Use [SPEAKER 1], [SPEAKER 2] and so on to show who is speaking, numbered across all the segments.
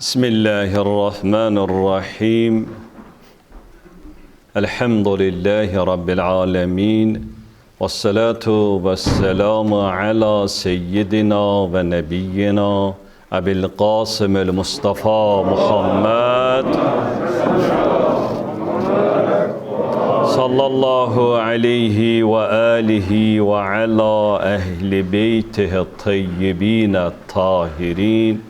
[SPEAKER 1] بسم الله الرحمن الرحيم الحمد لله رب العالمين والصلاة والسلام على سيدنا ونبينا أبي القاسم المصطفى محمد صلى الله عليه وآله وعلى أهل بيته الطيبين الطاهرين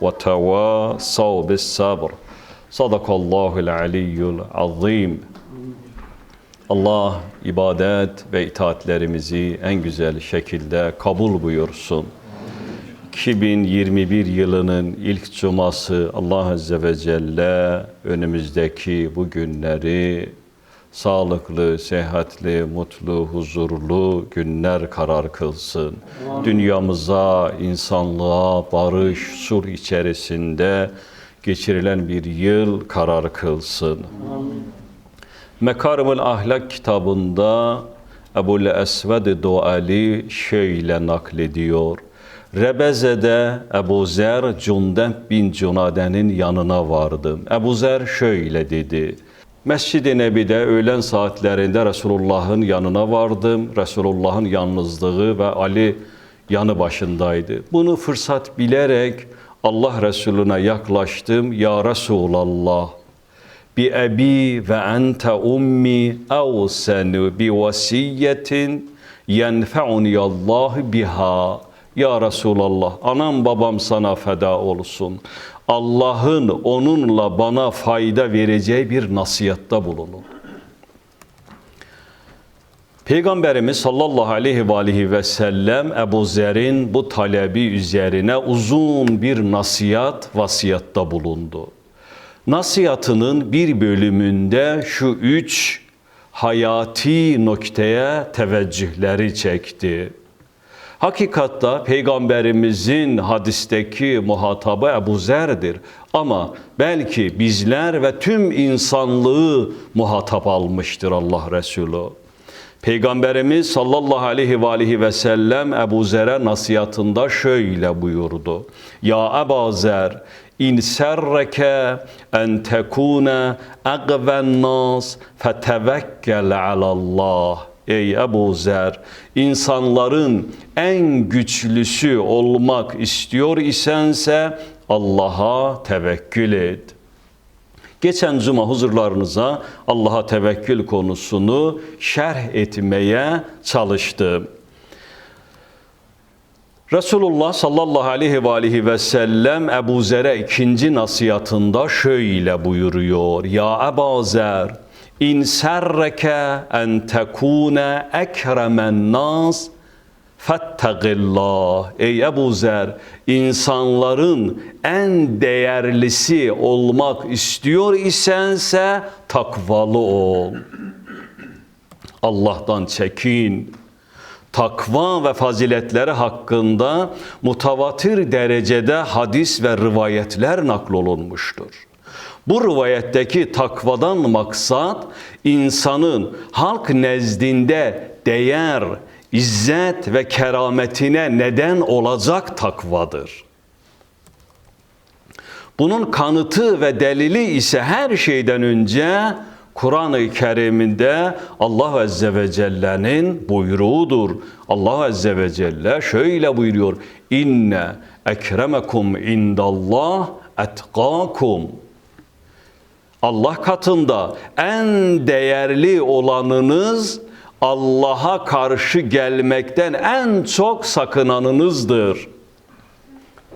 [SPEAKER 1] وتواصوا بالصبر صدق الله العلي العظيم Allah ibadet ve itaatlerimizi en güzel şekilde kabul buyursun. 2021 yılının ilk cuması Allah Azze ve Celle önümüzdeki bu günleri sağlıklı, sehatli, mutlu, huzurlu günler karar kılsın. Dünyamıza, insanlığa barış, sulh içerisinde geçirilen bir yıl karar kılsın. Mekarımul Ahlak kitabında Ebu'l Esved Duali şöyle naklediyor. Rebeze'de Ebu Zer Cundeb bin Cunade'nin yanına vardım. Ebu Zer şöyle dedi. Mescid-i Nebi'de öğlen saatlerinde Resulullah'ın yanına vardım. Resulullah'ın yalnızlığı ve Ali yanı başındaydı. Bunu fırsat bilerek Allah Resulüne yaklaştım. Ya Resulallah bi ebi ve ente ummi evsenu bi vasiyetin yenfe'uni Allah biha. Ya Resulallah, anam babam sana feda olsun. Allah'ın onunla bana fayda vereceği bir nasihatta bulunun. Peygamberimiz sallallahu aleyhi ve aleyhi ve sellem Ebu Zer'in bu talebi üzerine uzun bir nasihat vasiyatta bulundu. Nasihatının bir bölümünde şu üç hayati noktaya teveccühleri çekti. Hakikatta Peygamberimizin hadisteki muhatabı Ebu Zer'dir. Ama belki bizler ve tüm insanlığı muhatap almıştır Allah Resulü. Peygamberimiz sallallahu aleyhi ve aleyhi ve sellem Ebu Zer'e nasihatında şöyle buyurdu. Ya Ebu Zer, in serreke en tekune agven nas fetevekkel alallah. Ey Ebu Zer, insanların en güçlüsü olmak istiyor isense Allah'a tevekkül et. Geçen cuma huzurlarınıza Allah'a tevekkül konusunu şerh etmeye çalıştım. Resulullah sallallahu aleyhi ve aleyhi ve sellem Ebu Zer'e ikinci nasihatında şöyle buyuruyor. Ya Ebu Zer, in serreke en tekune ekremen nas Fettegillah. Ey Ebu Zer, insanların en değerlisi olmak istiyor isense takvalı ol. Allah'tan çekin. Takva ve faziletleri hakkında mutavatir derecede hadis ve rivayetler naklolunmuştur. Bu rivayetteki takvadan maksat insanın halk nezdinde değer, izzet ve kerametine neden olacak takvadır. Bunun kanıtı ve delili ise her şeyden önce Kur'an-ı Kerim'inde Allah Azze ve Celle'nin buyruğudur. Allah Azze ve Celle şöyle buyuruyor. İnne ekremekum indallah etkakum. Allah katında en değerli olanınız Allah'a karşı gelmekten en çok sakınanınızdır.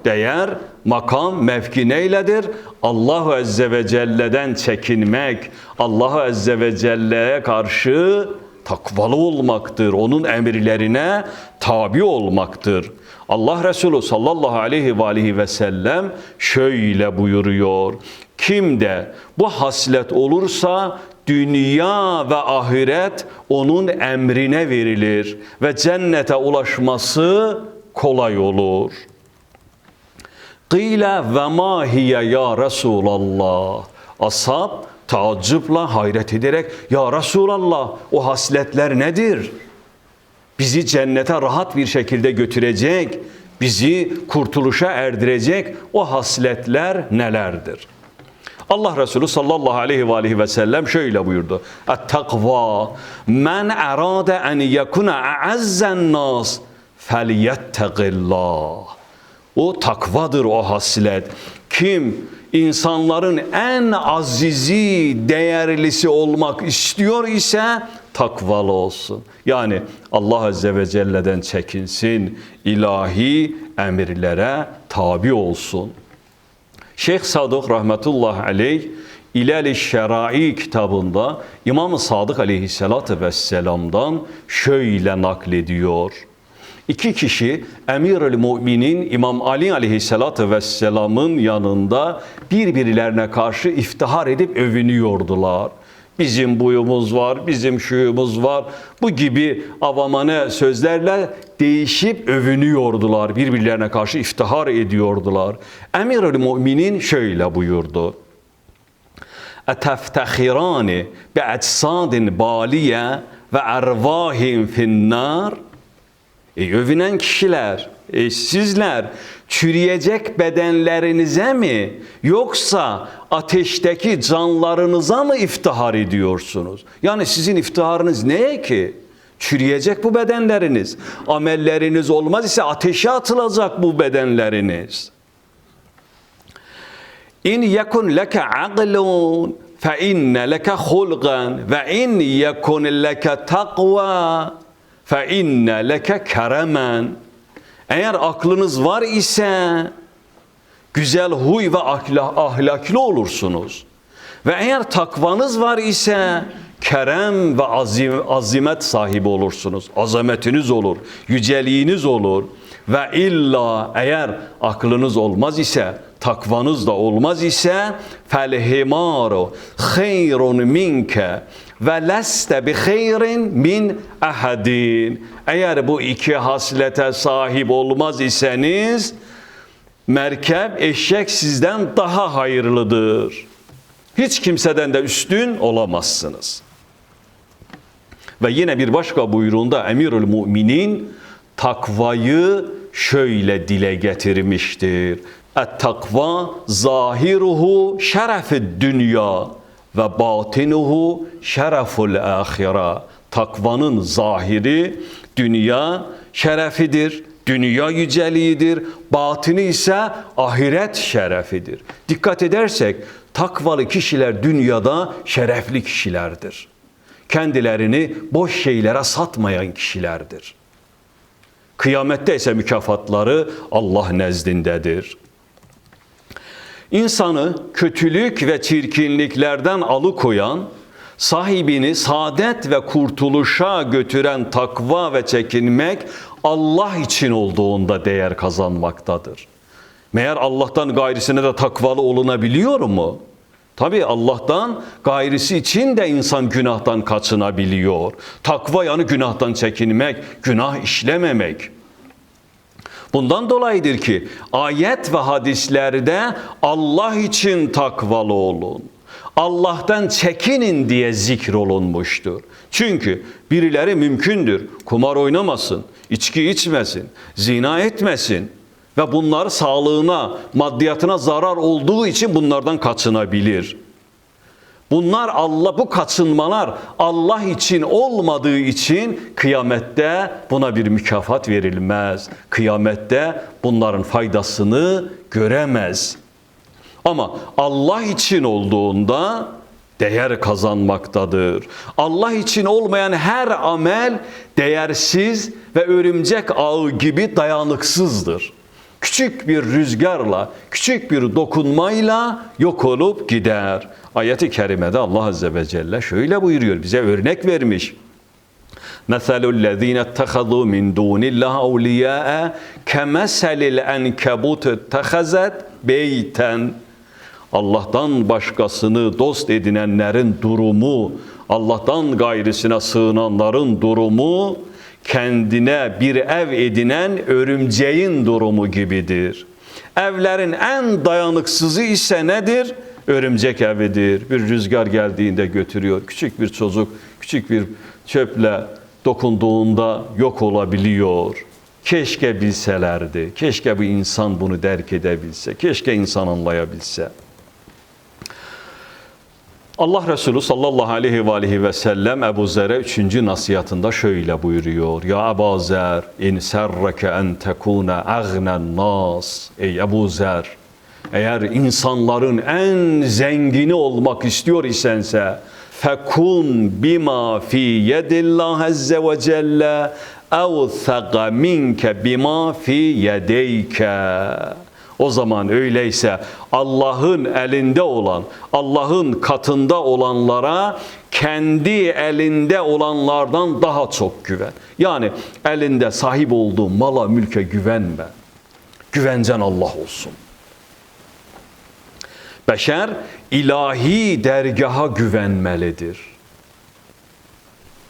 [SPEAKER 1] Değer, makam, mevki neyledir? Allahu Azze ve Celle'den çekinmek, Allahu Azze ve Celle'ye karşı takvalı olmaktır. Onun emirlerine tabi olmaktır. Allah Resulü sallallahu aleyhi ve aleyhi ve sellem şöyle buyuruyor. Kim de bu haslet olursa dünya ve ahiret onun emrine verilir ve cennete ulaşması kolay olur. Qile ve ma ya Resulallah. Ashab taaccüple hayret ederek ya Resulallah o hasletler nedir? Bizi cennete rahat bir şekilde götürecek, bizi kurtuluşa erdirecek o hasletler nelerdir? Allah Resulü sallallahu aleyhi ve aleyhi ve sellem şöyle buyurdu. Et-takva men arade en yekuna a'azzen nas felyettegillah. O takvadır o haslet. Kim insanların en azizi, değerlisi olmak istiyor ise takvalı olsun. Yani Allah Azze ve Celle'den çekinsin, ilahi emirlere tabi olsun. Şeyh Sadık rahmetullah aleyh İlal-i Şerai kitabında İmam-ı Sadık aleyhissalatü vesselam'dan şöyle naklediyor. İki kişi Emirül Müminin İmam Ali aleyhissalatü vesselamın yanında birbirlerine karşı iftihar edip övünüyordular. Bizim buyumuz var, bizim şuyumuz var. Bu gibi avamane sözlerle değişip övünüyordular. Birbirlerine karşı iftihar ediyordular. Emirül Müminin şöyle buyurdu. Bi ecsadin baliye ve ervahim finnar. E, övünen kişiler, e, sizler çürüyecek bedenlerinize mi yoksa ateşteki canlarınıza mı iftihar ediyorsunuz? Yani sizin iftiharınız neye ki? Çürüyecek bu bedenleriniz. Amelleriniz olmaz ise ateşe atılacak bu bedenleriniz. İn yekun leke aqlun fe inne leke hulgan ve in yekun leke takva fe inne leke keremen. Eğer aklınız var ise güzel huy ve ahlaklı olursunuz. Ve eğer takvanız var ise kerem ve azim, azimet sahibi olursunuz. Azametiniz olur, yüceliğiniz olur. Ve illa eğer aklınız olmaz ise, takvanız da olmaz ise felhimaru hayrun minke ve leste bi hayrin min ahadin. Eğer bu iki haslete sahip olmaz iseniz merkep eşek sizden daha hayırlıdır. Hiç kimseden de üstün olamazsınız. Ve yine bir başka buyruğunda Emirül Müminin takvayı şöyle dile getirmiştir. Et takva zahiruhu şerefid dünya ve batinuhu şereful ahira. Takvanın zahiri dünya şerefidir, dünya yüceliğidir, batini ise ahiret şerefidir. Dikkat edersek takvalı kişiler dünyada şerefli kişilerdir. Kendilerini boş şeylere satmayan kişilerdir. Kıyamette ise mükafatları Allah nezdindedir. İnsanı kötülük ve çirkinliklerden alıkoyan, sahibini saadet ve kurtuluşa götüren takva ve çekinmek Allah için olduğunda değer kazanmaktadır. Meğer Allah'tan gayrisine de takvalı olunabiliyor mu? Tabi Allah'tan gayrisi için de insan günahtan kaçınabiliyor. Takva yani günahtan çekinmek, günah işlememek. Bundan dolayıdır ki ayet ve hadislerde Allah için takvalı olun. Allah'tan çekinin diye zikrolunmuştur. Çünkü birileri mümkündür kumar oynamasın, içki içmesin, zina etmesin ve bunlar sağlığına, maddiyatına zarar olduğu için bunlardan kaçınabilir. Bunlar Allah bu kaçınmalar Allah için olmadığı için kıyamette buna bir mükafat verilmez. Kıyamette bunların faydasını göremez. Ama Allah için olduğunda değer kazanmaktadır. Allah için olmayan her amel değersiz ve örümcek ağı gibi dayanıksızdır Küçük bir rüzgarla, küçük bir dokunmayla yok olup gider. Ayet-i kerimede Allah Azze ve Celle şöyle buyuruyor, bize örnek vermiş. مثل الذين اتخذوا من دون الله أولياء كمثل الأنكبوت اتخذت بيتا Allah'tan başkasını dost edinenlerin durumu, Allah'tan gayrısına sığınanların durumu, kendine bir ev edinen örümceğin durumu gibidir. Evlerin en dayanıksızı ise nedir? Örümcek evidir. Bir rüzgar geldiğinde götürüyor. Küçük bir çocuk, küçük bir çöple dokunduğunda yok olabiliyor. Keşke bilselerdi. Keşke bu insan bunu derk edebilse. Keşke insan anlayabilse. Allah Resulü sallallahu aleyhi ve aleyhi ve sellem Ebu Zer'e üçüncü nasihatında şöyle buyuruyor. Ya Ebu Zer, in serreke en tekune agnen nas. Ey Ebu Zer, eğer insanların en zengini olmak istiyor isense, fekun bima fi yedillah azze ve celle evthega minke bima fi yedeyke. O zaman öyleyse Allah'ın elinde olan, Allah'ın katında olanlara kendi elinde olanlardan daha çok güven. Yani elinde sahip olduğu mala mülke güvenme. Güvencen Allah olsun. Beşer ilahi dergaha güvenmelidir.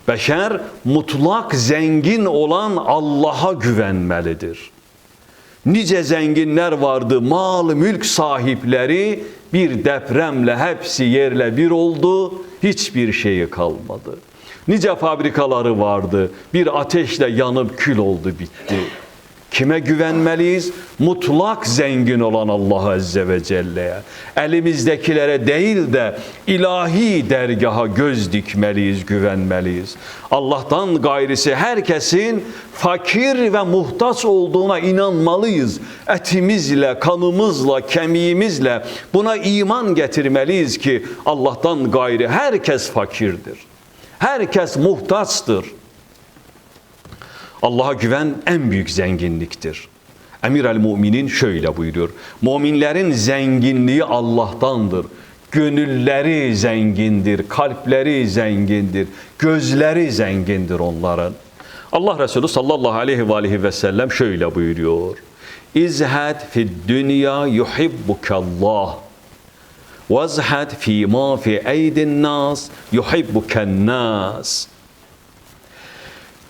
[SPEAKER 1] Beşer mutlak zengin olan Allah'a güvenmelidir. Nice zenginler vardı, mal mülk sahipleri bir depremle hepsi yerle bir oldu, hiçbir şeyi kalmadı. Nice fabrikaları vardı, bir ateşle yanıp kül oldu bitti. Kime güvenmeliyiz? Mutlak zengin olan Allah Azze ve Celle'ye. Elimizdekilere değil de ilahi dergaha göz dikmeliyiz, güvenmeliyiz. Allah'tan gayrisi herkesin fakir ve muhtaç olduğuna inanmalıyız. Etimizle, kanımızla, kemiğimizle buna iman getirmeliyiz ki Allah'tan gayri herkes fakirdir. Herkes muhtaçtır. Allah'a güven en büyük zenginliktir. Emir el Müminin şöyle buyuruyor. Müminlerin zenginliği Allah'tandır. Gönülleri zengindir, kalpleri zengindir, gözleri zengindir onların. Allah Resulü sallallahu aleyhi ve aleyhi ve sellem şöyle buyuruyor. İzhad fid dünya yuhibbukallah. Vazhad fi ma fi eydin nas yuhibbuken nas.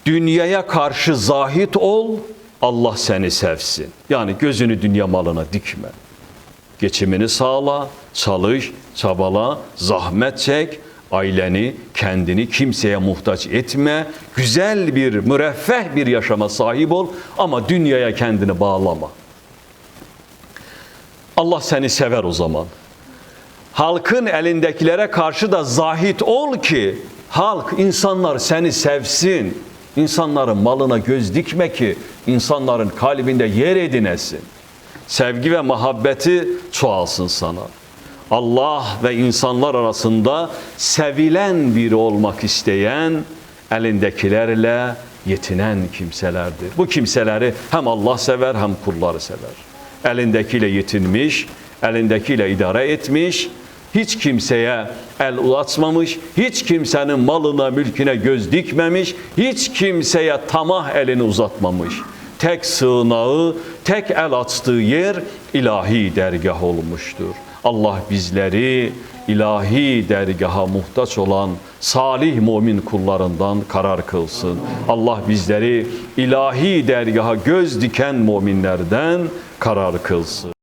[SPEAKER 1] Dünyaya karşı zahit ol, Allah seni sevsin. Yani gözünü dünya malına dikme. Geçimini sağla, çalış, çabala, zahmet çek, aileni, kendini kimseye muhtaç etme. Güzel bir, müreffeh bir yaşama sahip ol ama dünyaya kendini bağlama. Allah seni sever o zaman. Halkın elindekilere karşı da zahit ol ki halk, insanlar seni sevsin. İnsanların malına göz dikme ki insanların kalbinde yer edinesin. Sevgi ve muhabbeti çoğalsın sana. Allah ve insanlar arasında sevilen biri olmak isteyen elindekilerle yetinen kimselerdir. Bu kimseleri hem Allah sever hem kulları sever. Elindekiyle yetinmiş, elindekiyle idare etmiş, hiç kimseye el uzatmamış, hiç kimsenin malına, mülküne göz dikmemiş, hiç kimseye tamah elini uzatmamış. Tek sığınağı, tek el açtığı yer ilahi dergah olmuştur. Allah bizleri ilahi dergaha muhtaç olan salih mümin kullarından karar kılsın. Allah bizleri ilahi dergaha göz diken müminlerden karar kılsın.